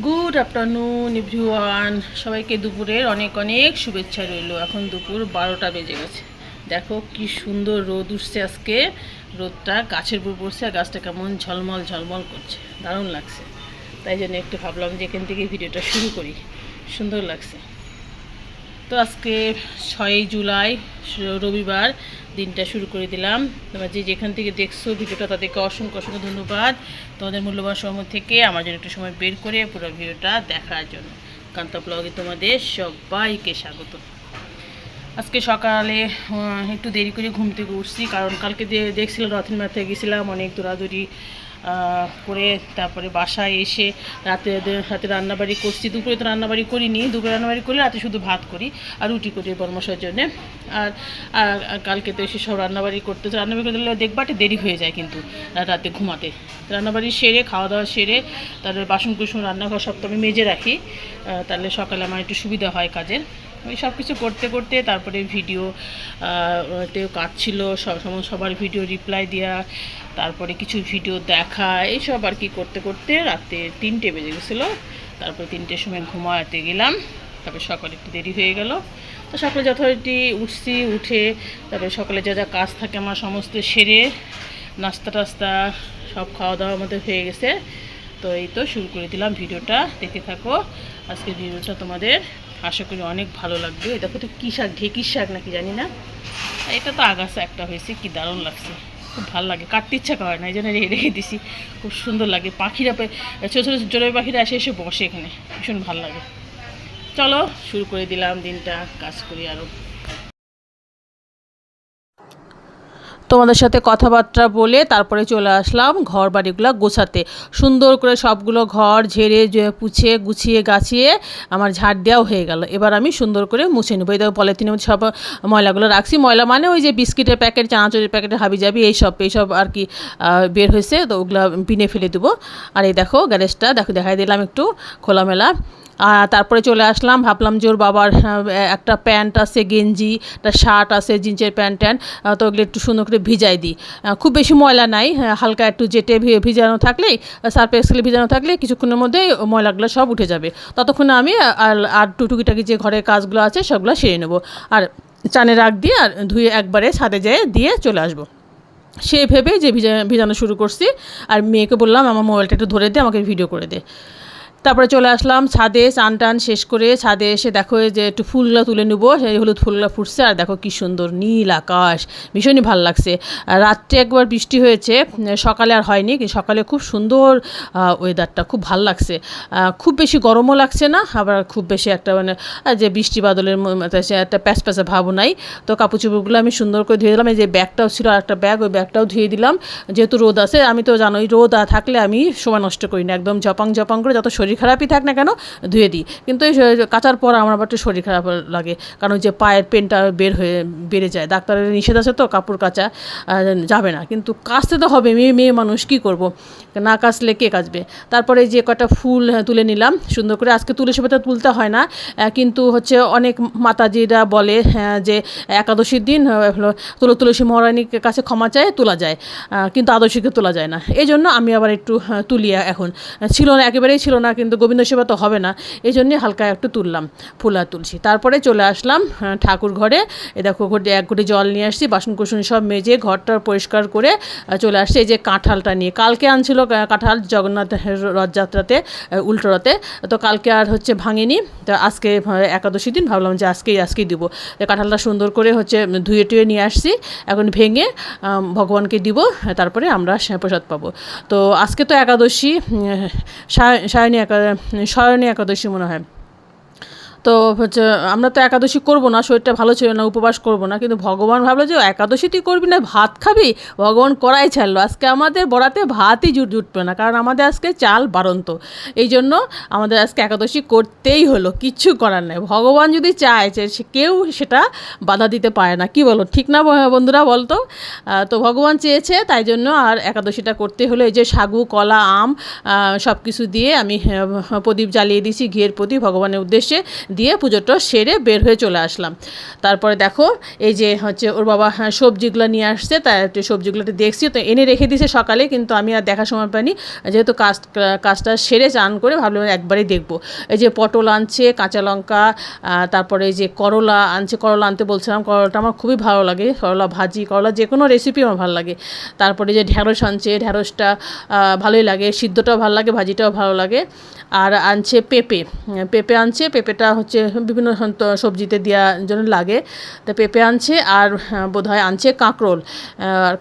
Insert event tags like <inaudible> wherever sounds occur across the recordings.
Good afternoon everyone সবাইকে দুপুরের অনেক অনেক শুভেচ্ছা রইল। এখন দুপুর বারোটা বেজে গেছে। দেখো কি সুন্দর রোদ উঠছে আজকে। রোদটা গাছের উপর পড়ছে আর গাছটা কেমন ঝলমল ঝলমল করছে। দারুণ লাগছে। তাই জন্য একটু ভাবলাম যে এখান থেকে ভিডিওটা শুরু করি। সুন্দর লাগছে। তো আজকে ছয়ই জুলাই, রবিবার দিনটা শুরু করে দিলাম। তোমরা যে যেখান থেকে দেখছ ভিডিওটা, তাদেরকে অসংখ্য অসংখ্য ধন্যবাদ। তোমাদের মূল্যবান সময় থেকে আমার জন্য একটু সময় বের করে পুরো ভিডিওটা দেখার জন্য। কান্তা ব্লগে তোমাদের সবাইকে স্বাগত। আজকে সকালে একটু দেরি করে ঘুম থেকে উঠছি, কারণ কালকে দেখছিলাম রথিন মাথায় গেছিলাম, অনেক দৌড়াদৌড়ি করে তারপরে বাসায় এসে রাতে রাতে রান্নাবাড়ি করছি। দুপুরে তো রান্নাবাড়ি করিনি, দুপুরে রান্নাবাড়ি করলে রাতে শুধু ভাত করি আর রুটি করি বর্মশার জন্যে। আর কালকে তো এসে সব রান্নাবাড়ি করতে, তো রান্নাবাড়ি করতে দেখবাটে দেরি হয়ে যায় কিন্তু রাতে ঘুমাতে। রান্নাবাড়ি সেরে খাওয়া দাওয়া সেরে, তারপরে বাসন কুসুন রান্নাঘর সব তো আমি মেজে রাখি। তাহলে সকালে আমার একটু সুবিধা হয় কাজের। ওই সব কিছু করতে করতে তারপরে ভিডিও তেও কাজ ছিল, সব সময় সবার ভিডিও রিপ্লাই দেওয়া তারপরে কিছু ভিডিও দেখা, এইসব আর কি করতে করতে রাতে তিনটে বেজে গেছিল। তারপরে তিনটের সময় ঘুমাতে গেলাম, তারপরে সকালে একটু দেরি হয়ে গেল। তো সকালে যথারীতি উঠছি, উঠে তারপরে সকালে যা যা কাজ থাকে আমার সমস্ত সেরে নাস্তা টাস্তা সব খাওয়া দাওয়া আমাদের হয়ে গেছে। তো এই তো শুরু করে দিলাম ভিডিওটা দেখে থাকো। আজকের ভিডিওটা তোমাদের আশা করি অনেক ভালো লাগবে। এটা তো কী শাক, ঢেকির শাক নাকি জানি না। এটা তো আগাছা একটা হয়েছে, কি দারুণ লাগছে। খুব ভালো লাগে, কাটতে ইচ্ছা করে না, এই জন্য রেখে দিছি। খুব সুন্দর লাগে, পাখিরা ছোটো ছোটো জোরে পাখিরা এসে এসে বসে এখানে, ভীষণ ভালো লাগে। চলো, শুরু করে দিলাম দিনটা, কাজ করি আরও তোমাদের সাথে কথাবার্তা বলে তারপরে চলে আসলাম ঘর বাড়িগুলো গোছাতে। সুন্দর করে সবগুলো ঘর ঝেড়ে পুছে, গুছিয়ে, গাছিয়ে আমার ঝাড় দেওয়াও হয়ে গেল। এবার আমি সুন্দর করে মুছে নেব। এই দেখো পলিথিনের মধ্যে সব ময়লাগুলো রাখছি। ময়লা মানে ওই যে বিস্কিটের প্যাকেট, চানাচুরের প্যাকেটে হাবি যাবি এইসব এইসব আর কি বের হয়েছে। তো ওগুলো পিনে ফেলে দেবো। আর এই দেখো গ্যারেজটা, দেখো দেখাই দিলাম একটু খোলামেলা। তারপরে চলে আসলাম, ভাবলাম যে ওর বাবার একটা প্যান্ট আছে, গেঞ্জি, একটা শার্ট আছে, জিন্সের প্যান্ট ট্যান্ট তো ওগুলো একটু সুন্দর করে ভিজাই দিই। খুব বেশি ময়লা নাই হালকা একটু জেটে ভিজানো থাকলেই সার্ফ এক্সেলে ভিজানো থাকলে কিছুক্ষণের মধ্যেই ময়লাগুলো সব উঠে যাবে। ততক্ষণে আমি আর আর টুটুকিটাকি যে ঘরের কাজগুলো আছে সবগুলো সেরে নেব। আর চানে রাখ দিয়ে আর ধুয়ে একবারে ছাদে যেয়ে দিয়ে চলে আসব। সে ভেবে যে ভিজা, ভিজানো শুরু করছি। আর মেয়েকে বললাম, আমার মোবাইলটা একটু ধরে দে, আমাকে ভিডিও করে দে। তারপরে চলে আসলাম, ছাদে চান টান শেষ করে ছাদে এসে দেখো যে একটু ফুলগুলো তুলে নেব, সেই হলুদ ফুলগুলো ফুটছে আর দেখো কি সুন্দর নীল আকাশ, ভীষণই ভালো লাগছে। রাত্রে একবার বৃষ্টি হয়েছে, সকালে আর হয়নি সকালে খুব সুন্দর ওয়েদারটা খুব ভালো লাগছে। খুব বেশি গরমও লাগছে না, আবার খুব বেশি একটা মানে যে বৃষ্টি বাদলের একটা প্যাচ প্যাচা ভাবও নাই। তো কাপড় চোপড়গুলো আমি সুন্দর করে ধুয়ে দিলাম, এই যে ব্যাগটাও ছিল আর একটা ব্যাগ, ওই ব্যাগটাও ধুয়ে দিলাম। যেহেতু রোদ আছে, আমি তো জানোই রোদ থাকলে আমি সময় নষ্ট করি না, একদম জপাং জপাং করে যত শরীর খারাপই থাক না কেন ধুয়ে দিই। কিন্তু এই কাচার পর আমার আবার একটু শরীর খারাপ লাগে। কারণ যে পায়ের পেনটা বের হয়ে বেড়ে যায়। ডাক্তারের নিষেধ আছে তো কাপড় কাচা যাবে না। কিন্তু কাচতে তো হবে মেয়ে মেয়ে মানুষ কী করব? না কাচলে কে কাচবে? তারপরে যে কটা ফুল হ্যাঁ, তুলে নিলাম সুন্দর করে। আজকে তুলে সবাই তুলতে হয় না কিন্তু হচ্ছে অনেক মাতাজিরা বলে হ্যাঁ, যে একাদশীর দিন তুলো তুলসী মহারানীর কাছে ক্ষমা চায় তোলা যায়। কিন্তু আদর্শীকে তোলা যায় না। এই জন্য আমি আবার একটু হ্যাঁ, তুলি এখন। ছিল না একেবারেই ছিল না কিন্তু গোবিন্দ সেবা তো হবে না। এই জন্যে হালকা একটু তুললাম ফুল তুলসী। তারপরে চলে আসলাম হ্যাঁ, ঠাকুর ঘরে। এ দেখো ঘরে এক ঘটি জল নিয়ে আসছি বাসন কুসন সব মেজে ঘরটা পরিষ্কার করে চলে আসছি এই যে কাঁঠালটা নিয়ে। কালকে আনছিল কাঁঠাল জগন্নাথের রথযাত্রাতে উল্টো রথে। তো কালকে আর হচ্ছে ভাঙেনি। তো আজকে একাদশী দিন ভাবলাম যে আজকেই আজকেই দিব। কাঁঠালটা সুন্দর করে হচ্ছে ধুয়ে টুয়ে নিয়ে আসছি এখন ভেঙে ভগবানকে দিব তারপরে আমরা সে- প্রসাদ পাবো। তো আজকে তো একাদশী সায়নী সায়নী একাদশী মনে হয়। তো হচ্ছে আমরা তো একাদশী করব না, শরীরটা ভালো ছিল না, উপবাস করব না। কিন্তু ভগবান ভাবলো যে একাদশী তুই করবি না, ভাত খাবি? ভগবান করাই ছাড়লো। আজকে আমাদের বড়াতে ভাতই জুট জুটবে না, কারণ আমাদের আজকে চাল বারন্ত এই জন্য আমাদের আজকে একাদশী করতেই হলো, কিচ্ছু করার নেই। ভগবান যদি চায় যে কেউ সেটা বাধা দিতে পারে না। কি বলো, ঠিক না বন্ধুরা বলতো তো? ভগবান চেয়েছে, তাই জন্য আর একাদশীটা করতে হলো। এই যে সাগু, কলা, আম সব কিছু দিয়ে আমি প্রদীপ জ্বালিয়ে দিয়েছি, ঘিয়ের প্রতি ভগবানের উদ্দেশ্যে। দিয়ে পুজোটা সেরে বের হয়ে চলে আসলাম। তারপরে দেখো এই যে হচ্ছে ওর বাবা হ্যাঁ, সবজিগুলো নিয়ে আসছে তাই সবজিগুলো দেখছি। তো এনে রেখে দিয়েছে সকালে কিন্তু আমি আর দেখার সময় পাইনি। যেহেতু কাজ কাজটা সেরে চান করে ভাবলাম একবারই দেখব। এই যে পটল আনছে কাঁচা লঙ্কা তারপরে এই যে করলা আনছে করলা আনতে বলছিলাম করলাটা আমার খুবই ভালো লাগে করলা ভাজি করলা যে কোনো রেসিপি আমার ভালো লাগে। তারপরে যে ঢ্যাঁড়স আনছে ঢ্যাঁড়সটা ভালোই লাগে সিদ্ধটাও ভালো লাগে ভাজিটাও ভালো লাগে। আর আনছে পেঁপে পেঁপে আনছে পেঁপেটা হচ্ছে বিভিন্ন সবজিতে দেওয়ার জন্য লাগে। তো পেঁপে আনছে আর বোধ হয় আনছে কাঁকরোল।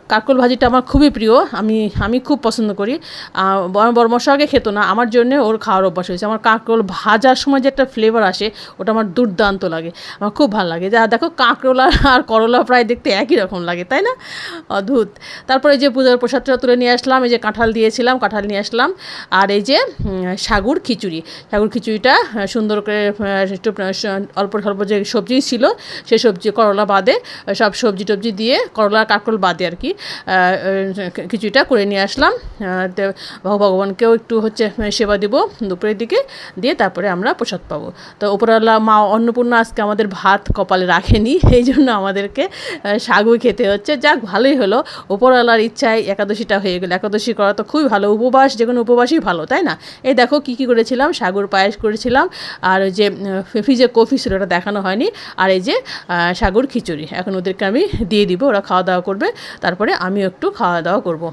কাঁকরোল ভাজিটা আমার খুবই প্রিয়। আমি আমি খুব পছন্দ করি। আগে খেতো না। আমার জন্য ওর খাওয়ার অভ্যাস হয়েছে। আমার কাঁকরোল ভাজার সময় যে একটা ফ্লেভার আসে, ওটা আমার দুর্দান্ত লাগে। আমার খুব ভালো লাগে। যা, দেখো কাঁকরোল আর- করলা প্রায় দেখতে একই রকম লাগে, তাই না? অদ্ভুত। তারপরে যে পূজার প্রসাদটা তুলে নিয়ে আসলাম। এই যে কাঁঠাল দিয়েছিলাম, কাঁঠাল নিয়ে আসলাম। আর এই যে সাগুর খিচুড়ি। সাগুর খিচুড়িটা সুন্দর করে একটু অল্প স্বল্প যে সবজি ছিল সেই সবজি করলা বাদে সব সবজি টবজি দিয়ে করলা কাঁকরোল বাদে আর কি আহ, করে নিয়ে আসলাম। ভগ- ভগবানকেও একটু হচ্ছে সেবা দিব দুপুরের দিকে দিয়ে তারপরে আমরা প্রসাদ পাবো। তো উপরওয়ালা মা অন্নপূর্ণা আজকে আমাদের ভাত কপালে রাখেনি <laughs> এই জন্য আমাদেরকে সাগু খেতে হচ্ছে। যাক ভালোই হলো। উপরওয়ালার ইচ্ছায় একাদশীটা হয়ে গেলো। একাদশী করা তো খুবই ভালো। উপবাস যে কোনো উপবাসই ভালো তাই না? এই দেখো কী কী করেছিলাম? সাগুর পায়েস করেছিলাম আর যে ফ্রিজে কফি ছিল, ওটা দেখানো হয়নি। আর এই যে সাগুর খিচুড়ি, এখন ওদেরকে আমি দিয়ে দিব, ওরা খাওয়া দাওয়া করবে। তারপরে আমিও একটু খাওয়া দাওয়া করব।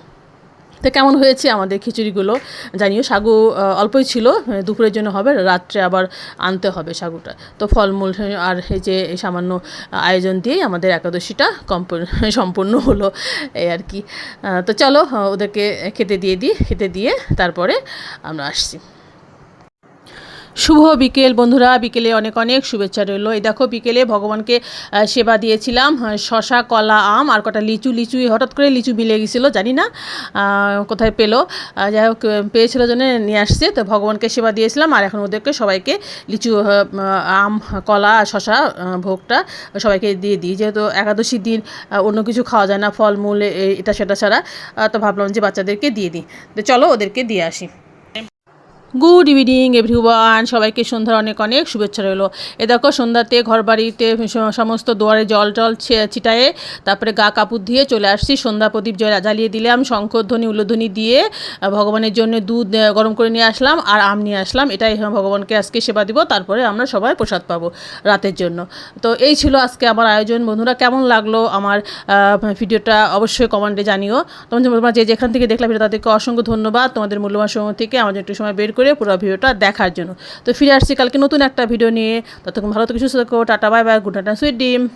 তো কেমন হয়েছে আমাদের খিচুড়িগুলো? জানিও সাগু অল্পই ছিল দুপুরের জন্য হবে, রাত্রে আবার আনতে হবে সাগুটা। তো ফলমূল, আর এই যে সামান্য আয়োজন দিয়েই আমাদের একাদশীটা সম্পূর্ণ হলো, এই আর কি। তো চলো ওদেরকে খেতে দিয়ে দিই, খেতে দিয়ে তারপরে আমরা আসছি। শুভ বিকেল বন্ধুরা। বিকেলে অনেক অনেক শুভেচ্ছা রইল। এই দেখো, বিকেলে ভগবানকে সেবা দিয়েছিলাম শশা, কলা, আম আর কটা লিচু। লিচু হঠাৎ করে লিচু মিলে গেছিল, জানি না কোথায় পেল। যাই হোক পেয়েছিল জন্য নিয়ে আসছে। তো ভগবানকে সেবা দিয়েছিলাম আর এখন ওদেরকে সবাইকে লিচু আম, কলা, শশা ভোগটা সবাইকে দিয়ে দিই। যেহেতু একাদশীর দিন অন্য কিছু খাওয়া যায় না, ফলমূল এটা, সেটা ছাড়া তো ভাবলাম যে বাচ্চাদেরকে দিয়ে দিই। তো চলো ওদেরকে দিয়ে আসি। গুড ইভিনিং এভরিওয়ান সবাইকে সন্ধ্যার অনেক অনেক শুভেচ্ছা রইল। এ দেখো সন্ধ্যাতে ঘর বাড়িতে সমস্ত দুয়ারে জল টল ছিটায়ে তারপরে গা কাপড় দিয়ে চলে আসছি। সন্ধ্যা প্রদীপ জ্বালা- জ্বালিয়ে দিলাম শঙ্করধ্বনি উল্লোধ্বনি দিয়ে ভগবানের জন্য দুধ গরম করে নিয়ে আসলাম আর আম নিয়ে আসলাম। এটাই হ্যাঁ, ভগবানকে আজকে সেবা দিব তারপরে আমরা সবাই প্রসাদ পাবো রাতের জন্য। তো এই ছিল আজকে আমার আয়োজন। বন্ধুরা কেমন লাগল আমার ভিডিওটা অবশ্যই কমেন্টে জানিও। তোমাদের যে যেখান থেকে দেখলাম তাদেরকে অসংখ্য ধন্যবাদ। তোমাদের মূল্যবান সময় থেকে আমাদের একটু সময় বের করে পুরো ভিডিওটা দেখার জন্য। তো ফিরে আসছি কালকে নতুন একটা ভিডিও নিয়ে। ততক্ষণ ভালো থেকে, সুস্থ থাকো, tata, bye bye, good night, sweet dream.